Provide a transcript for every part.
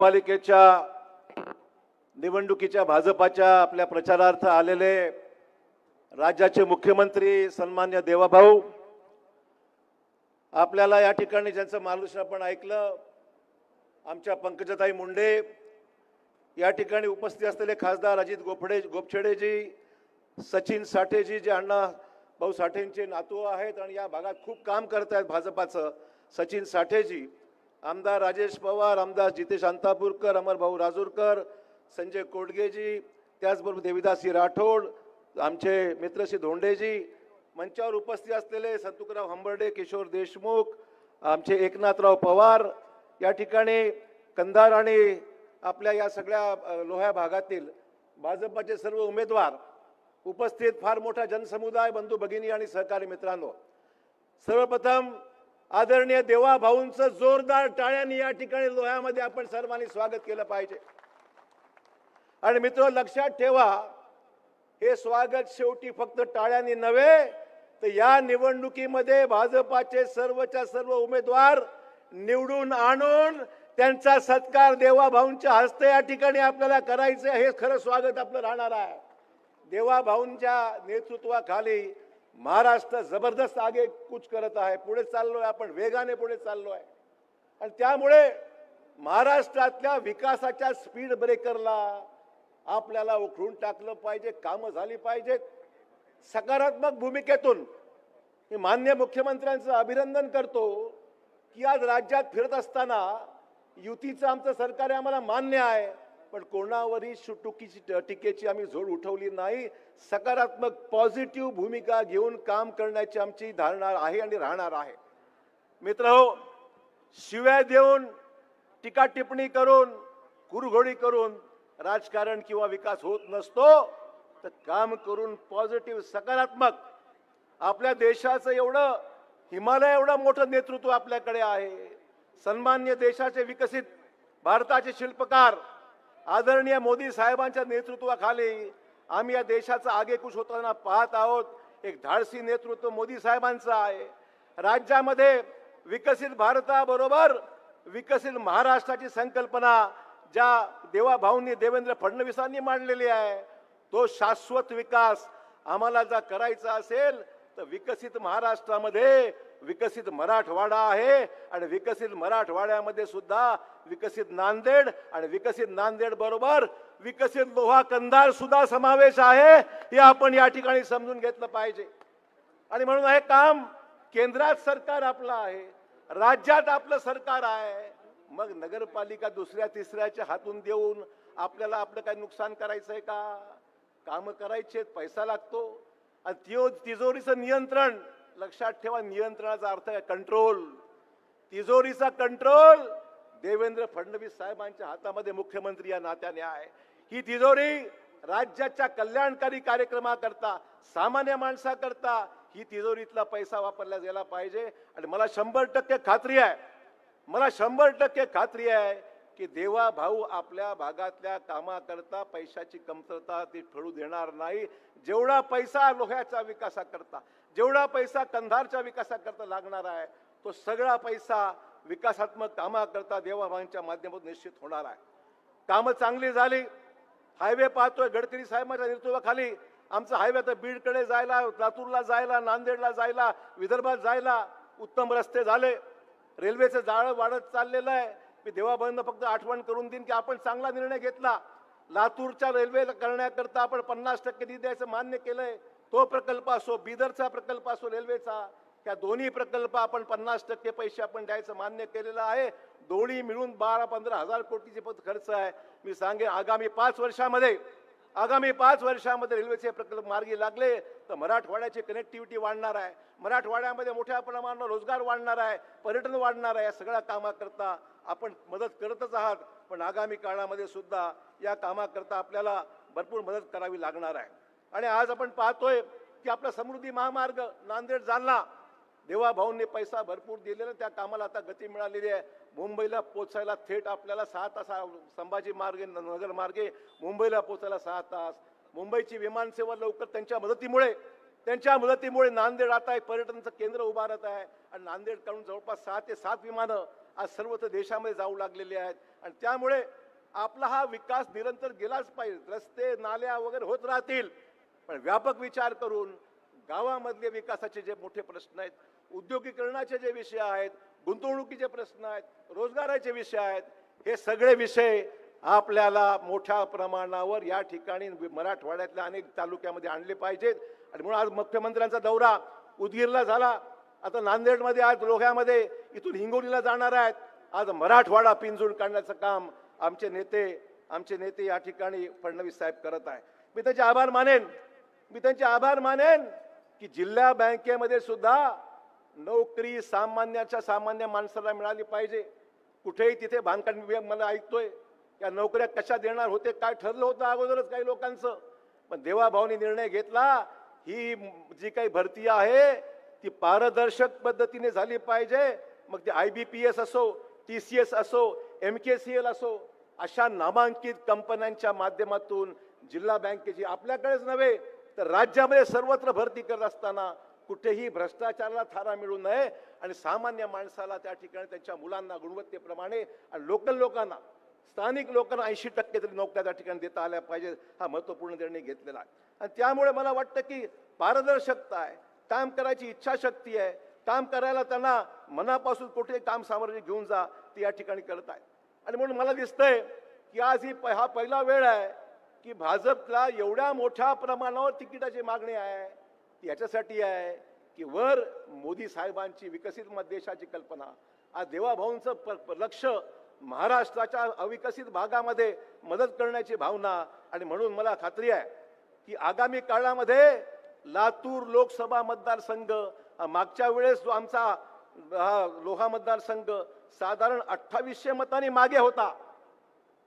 पालिकेच्या निवडणुकीच्या भाजपाच्या आपल्या प्रचारार्थ आलेले राज्याचे मुख्यमंत्री सन्मान्य देवाभाऊ आपल्याला या ठिकाणी ज्यांचं मार्गदर्शन आपण ऐकलं आमच्या पंकजताई मुंडे या ठिकाणी उपस्थित असलेले खासदार अजित गोफडे गोपछेडेजी सचिन साठेजी जे अण्णा भाऊ साठेंचे नातू आहेत आणि या भागात खूप काम करत आहेत भाजपाचं सचिन साठेजी आमदार राजेश पवार आमदार जितेश अंतापूरकर अमरभाऊ राजूरकर संजय कोडगेजी त्याचबरोबर देविदासी राठोड आमचे मित्रश्री धोंडेजी मंचावर उपस्थित असलेले संतुकराव हंबर्डे किशोर देशमुख आमचे एकनाथराव पवार या ठिकाणी कंधार आणि आपल्या या सगळ्या लोह्या भागातील भाजपाचे सर्व उमेदवार उपस्थित फार मोठा जनसमुदाय बंधू भगिनी आणि सहकारी मित्रांनो. सर्वप्रथम आदरणीय देवा भाऊंचं जोरदार टाळ्यांनी या ठिकाणी लोह्यामध्ये आपण सर्वांनी स्वागत केलं पाहिजे. आणि मित्र लक्षात ठेवा हे स्वागत शेवटी फक्त टाळ्यांनी नव्हे तर या निवडणुकीमध्ये भाजपाचे सर्वच्या सर्व उमेदवार निवडून आणून त्यांचा सत्कार देवा भाऊंच्या हस्ते या ठिकाणी आपल्याला करायचं हे खरं स्वागत आपलं राहणार आहे. देवा भाऊंच्या नेतृत्वाखाली महाराष्ट्र जबरदस्त आगे कुछ करत आहे. पुढे चाललो आहे आपण वेगाने पुढे चाललो आहे आणि त्यामुळे महाराष्ट्रातल्या विकासाच्या स्पीड ब्रेकरला आपल्याला उखडून टाकलं पाहिजे कामं झाली पाहिजेत. सकारात्मक भूमिकेतून मी मान्य मुख्यमंत्र्यांचं अभिनंदन करतो की आज राज्यात फिरत असताना युतीचं आमचं सरकार आहे आम्हाला मान्य आहे. पण कोणावरही शुटुकीची ट- टीकेची आम्ही झोड उठवली नाही. सकारात्मक पॉझिटिव्ह भूमिका घेऊन काम करण्याची आमची धारणा आहे आणि राहणार आहे. मित्र हो शिव्या देऊन टीका टिप्पणी करून कुरघोडी करून राजकारण किंवा विकास होत नसतो तर काम करून पॉझिटिव्ह सकारात्मक आपल्या देशाचं एवढं हिमालय एवढं मोठं नेतृत्व आपल्याकडे आहे. सन्मान्य देशाचे विकसित भारताचे शिल्पकार आदरणीय मोदी साहेबांच्या नेतृत्वाखाली आम्ही या देशाचा आगेकूच होताना पाहत आहोत. एक धाडसी नेतृत्व मोदी साहेबांचं आहे. राज्यामध्ये विकसित भारताबरोबर विकसित महाराष्ट्राची संकल्पना ज्या देवाभाऊंनी देवेंद्र फडणवीसांनी मांडलेली आहे तो शाश्वत विकास आम्हाला जर करायचा असेल तर विकसित महाराष्ट्रामध्ये विकसित मराठवाडा आहे आणि विकसित मराठवाड्यामध्ये सुद्धा विकसित नांदेड आणि विकसित नांदेड बरोबर विकसित लोहा कंधार सुद्धा समावेश आहे हे आपण या ठिकाणी समजून घेतलं पाहिजे. आणि म्हणून हे काम केंद्रात सरकार आपलं आहे राज्यात आपलं सरकार आहे. मग नगरपालिका दुसऱ्या तिसऱ्याच्या हातून देऊन आपल्याला आपलं काय नुकसान करायचं आहे का? कामं करायचे पैसा लागतो. आणि त्यो तिजोरीचं नियंत्रण लक्षात ठेवा नियंत्रणाचा अर्थ आहे कंट्रोल तिजोरीचा कंट्रोल देवेंद्र फडणवीस साहेबांच्या हातामध्ये मुख्यमंत्री या नात्याने आहे. ही तिजोरी राज्याच्या कल्याणकारी कार्यक्रमाकरता सामान्य माणसाकरता ही तिजोरीतला पैसा वापरला गेला पाहिजे. आणि मला शंभर टक्के खात्री आहे मला शंभर टक्के खात्री आहे की देवा भाऊ आपल्या भागातल्या कामाकरता पैशाची कमतरता ती ठळू देणार नाही. जेवढा पैसा लोह्याच्या विकासाकरता जेवढा पैसा कंधारच्या विकासाकरता लागणार आहे तो सगळा पैसा विकासात्मक कामाकरता देवाभाऊंच्या माध्यमातून निश्चित होणार आहे. कामं चांगली झाली हायवे पाहतोय गडकरी साहेबांच्या नेतृत्वाखाली. आमचा हायवे तर बीडकडे जायला लातूरला जायला नांदेडला जायला विदर्भात जायला उत्तम रस्ते झाले. रेल्वेचं जाळं वाढत चाललेलं आहे. मी देवाभाऊंना फक्त आठवण करून देईन की आपण चांगला निर्णय घेतला. लातूरच्या रेल्वे करण्याकरता आपण पन्नास टक्के निधी द्यायचं मान्य आहे तो प्रकल्प असो बिदरचा प्रकल्प असो रेल्वेचा त्या दोन्ही प्रकल्प आपण पन्नास टक्के पैसे आपण द्यायचं मान्य केलेलं आहे. दोन्ही मिळून बारा पंधरा हजार कोटीचे पद खर्च आहे. मी सांगेन आगामी पाच वर्षामध्ये आगामी पाच वर्षामध्ये रेल्वेचे प्रकल्प मार्गी लागले तर मराठवाड्याची कनेक्टिव्हिटी वाढणार आहे. मराठवाड्यामध्ये मोठ्या प्रमाणावर रोजगार वाढणार आहे पर्यटन वाढणार आहे या सगळ्या कामाकरता आपण मदत करतच आहात. पण आगामी काळामध्ये सुद्धा या कामाकरता आपल्याला भरपूर मदत करावी लागणार आहे. आणि आज आपण पाहतोय की आपला समृद्धी महामार्ग नांदेड जालना. देवाभाऊंनी पैसा भरपूर दिलेला त्या कामाला आता गती मिळालेली आहे. मुंबईला पोचायला थेट आपल्याला सहा तास संभाजी मार्गे नगर मार्गे मुंबईला पोचायला सहा तास. मुंबईची विमानसेवा लवकर त्यांच्या मदतीमुळे त्यांच्या मदतीमुळे नांदेड आता एक पर्यटनाचं केंद्र उभारत आहे. आणि नांदेडकडून जवळपास सहा ते सात विमानं आज सर्वत्र देशामध्ये जाऊ लागलेली आहेत. आणि त्यामुळे आपला हा विकास निरंतर गेलाच पाहिजे. रस्ते नाल्या वगैरे होत राहतील. पण व्यापक विचार करून गावामधले विकासाचे जे मोठे प्रश्न आहेत उद्योगीकरणाचे जे विषय आहेत गुंतवणुकीचे प्रश्न आहेत रोजगाराचे विषय आहेत हे सगळे विषय आपल्याला मोठ्या प्रमाणावर या ठिकाणी मराठवाड्यातल्या अनेक तालुक्यामध्ये आणले पाहिजेत. आणि म्हणून आज मुख्यमंत्र्यांचा दौरा उदगीरला झाला. आता नांदेडमध्ये आज लोह्यामध्ये इथून हिंगोलीला जाणार आहेत. आज मराठवाडा पिंजून काढण्याचं काम आमचे नेते आमचे नेते या ठिकाणी फडणवीस साहेब करत आहे मी त्याचे आभार मानेन. मी त्यांचे आभार मानेन की जिल्हा बँकेमध्ये सुद्धा नोकरी सामान्याच्या सामान्य माणसाला मिळाली पाहिजे. कुठेही तिथे बांधकाम विभाग मला ऐकतोय या नोकऱ्या कशा देणार होते काय ठरलं होतं अगोदरच काही लोकांचं. पण देवाभावनी निर्णय घेतला ही जी काही भरती आहे ती पारदर्शक पद्धतीने झाली पाहिजे. मग ते आय बी पी एस असो टी सी एस असो एम के सी एल असो अशा नामांकित कंपन्यांच्या माध्यमातून जिल्हा बँकेची आपल्याकडेच नव्हे तर राज्यामध्ये सर्वत्र भरती करत असताना कुठेही भ्रष्टाचाराला थारा मिळू नये आणि सामान्य माणसाला त्या ठिकाणी त्यांच्या मुलांना गुणवत्तेप्रमाणे आणि लोकल लोकांना स्थानिक लोकांना ऐंशी टक्के तरी नोकऱ्या त्या ठिकाणी देता आल्या पाहिजे हा महत्त्वपूर्ण निर्णय घेतलेला आहे. आणि त्यामुळे मला वाटतं की पारदर्शकता आहे काम करायची इच्छाशक्ती आहे काम करायला त्यांना मनापासून कुठे काम सामर्थ्य घेऊन जा ते या ठिकाणी करत आहे. आणि म्हणून मला दिसतंय की आज ही प- हा पहिला वेळ आहे की भाजपला एवढ्या मोठ्या प्रमाणावर तिकिटाची मागणी आहे ती याच्यासाठी आहे की वर मोदी साहेबांची विकसित देशाची कल्पना. आज देवाभाऊंचं प- लक्ष महाराष्ट्राच्या अविकसित भागामध्ये मदत करण्याची भावना आणि म्हणून मला खात्री आहे की आगामी काळामध्ये लातूर लोकसभा मतदारसंघ मागच्या वेळेस जो आमचा लोहा मतदारसंघ साधारण अठ्ठावीसशे मतांनी मागे होता.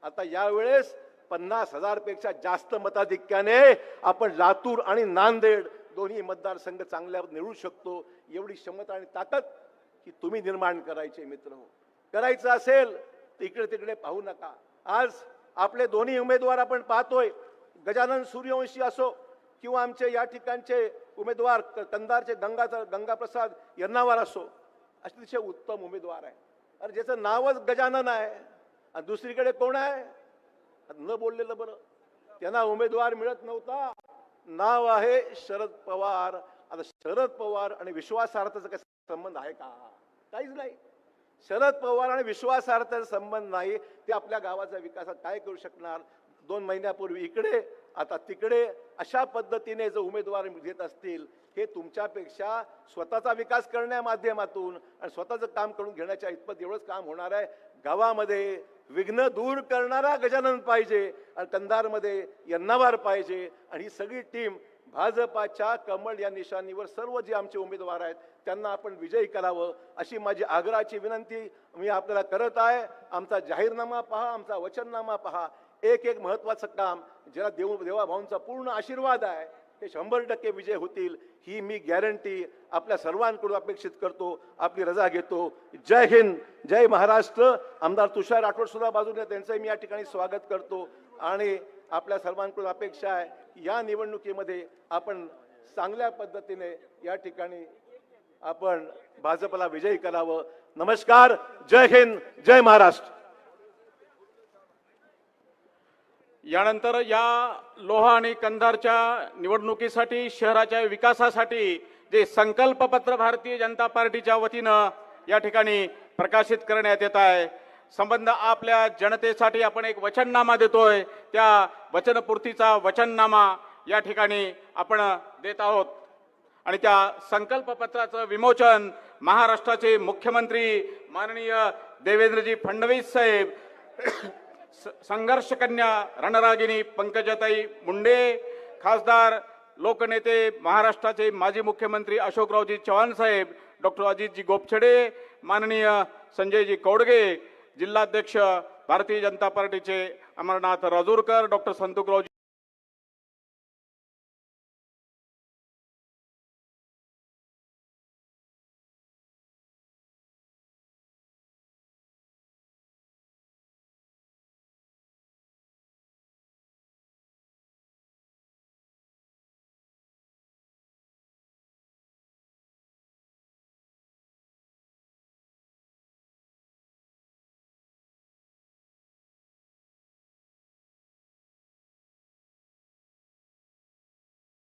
आता यावेळेस पन्नास हजारपेक्षा जास्त मताधिक्याने आपण लातूर आणि नांदेड दोन्ही मतदारसंघ चांगल्या निवडू शकतो. एवढी क्षमता आणि ताकद की तुम्ही निर्माण करायचे मित्र हो. करायचं असेल तर इकडे तिकडे पाहू नका. आज आपले दोन्ही उमेदवार आपण पाहतोय. गजानन सूर्यवंशी असो किंवा आमचे या ठिकाणचे उमेदवार क- कंधारचे गंगा गंगाप्रसाद यन्नावार असो अतिशय उत्तम उमेदवार आहे. अरे ज्याचं नावच गजानन आहे आणि दुसरीकडे कोण आहे? न बोललेलं बरं. त्यांना उमेदवार मिळत नव्हता. नाव आहे शरद पवार. आता शरद पवार आणि विश्वासार्थाचा काही संबंध आहे का? काहीच नाही. शरद पवार आणि विश्वासार्थाचा संबंध नाही. ते आपल्या गावाचा विकासात काय करू शकणार? दोन महिन्यापूर्वी इकडे आता तिकडे. अशा पद्धतीने जर उमेदवार घेत असतील हे तुमच्यापेक्षा स्वतःचा विकास करण्या माध्यमातून आणि स्वतःचं काम करून घेण्याच्या इतपत एवढंच काम होणार आहे. गावामध्ये विघ्न दूर करणारा गजानन पाहिजे आणि कंधारमध्ये यन्नावार पाहिजे. आणि ही सगळी टीम भाजपाच्या कमळ या निशाणीवर सर्व जे आमचे उमेदवार आहेत त्यांना आपण विजयी करावं अशी माझी आग्रहाची विनंती मी आपल्याला करत आहे. आमचा जाहीरनामा पहा आमचा वचननामा पहा. एक एक महत्त्वाचं काम ज्याला देव देवाभाऊंचा पूर्ण आशीर्वाद आहे ते शंभर टक्के विजय होतील ही मी गॅरंटी आपल्या सर्वांकडून अपेक्षित करतो आपली रजा घेतो. जय हिंद जय महाराष्ट्र. आमदार तुषार राठोड सुद्धा बाजूने त्यांचंही मी या ठिकाणी स्वागत करतो. आणि आपल्या सर्वांकडून अपेक्षा आहे या निवडणुकीमध्ये आपण चांगल्या पद्धतीने या ठिकाणी आपण भाजपला विजयी करावं. नमस्कार जय हिंद जय महाराष्ट्र. यानंतर या लोहा आणि कंधारच्या निवडणुकीसाठी शहराच्या विकासासाठी जे संकल्पपत्र भारतीय जनता पार्टीच्या वतीनं या ठिकाणी प्रकाशित करण्यात येत आहे. संबंध आपल्या जनतेसाठी आपण एक वचननामा देतोय. त्या वचनपूर्तीचा वचननामा या ठिकाणी आपण देत आहोत. आणि त्या संकल्पपत्राचं विमोचन महाराष्ट्राचे मुख्यमंत्री माननीय देवेंद्रजी फडणवीस साहेब संघर्ष कन्या रणरागिनी पंकजाताई मुंडे खासदार लोकनेते महाराष्ट्राचे माजी मुख्यमंत्री अशोकरावजी चव्हाण साहेब डॉक्टर अजितजी गोपछडे माननीय संजयजी कौडगे जिल्हाध्यक्ष भारतीय जनता पार्टीचे अमरनाथ राजूरकर डॉक्टर संतुकरावजी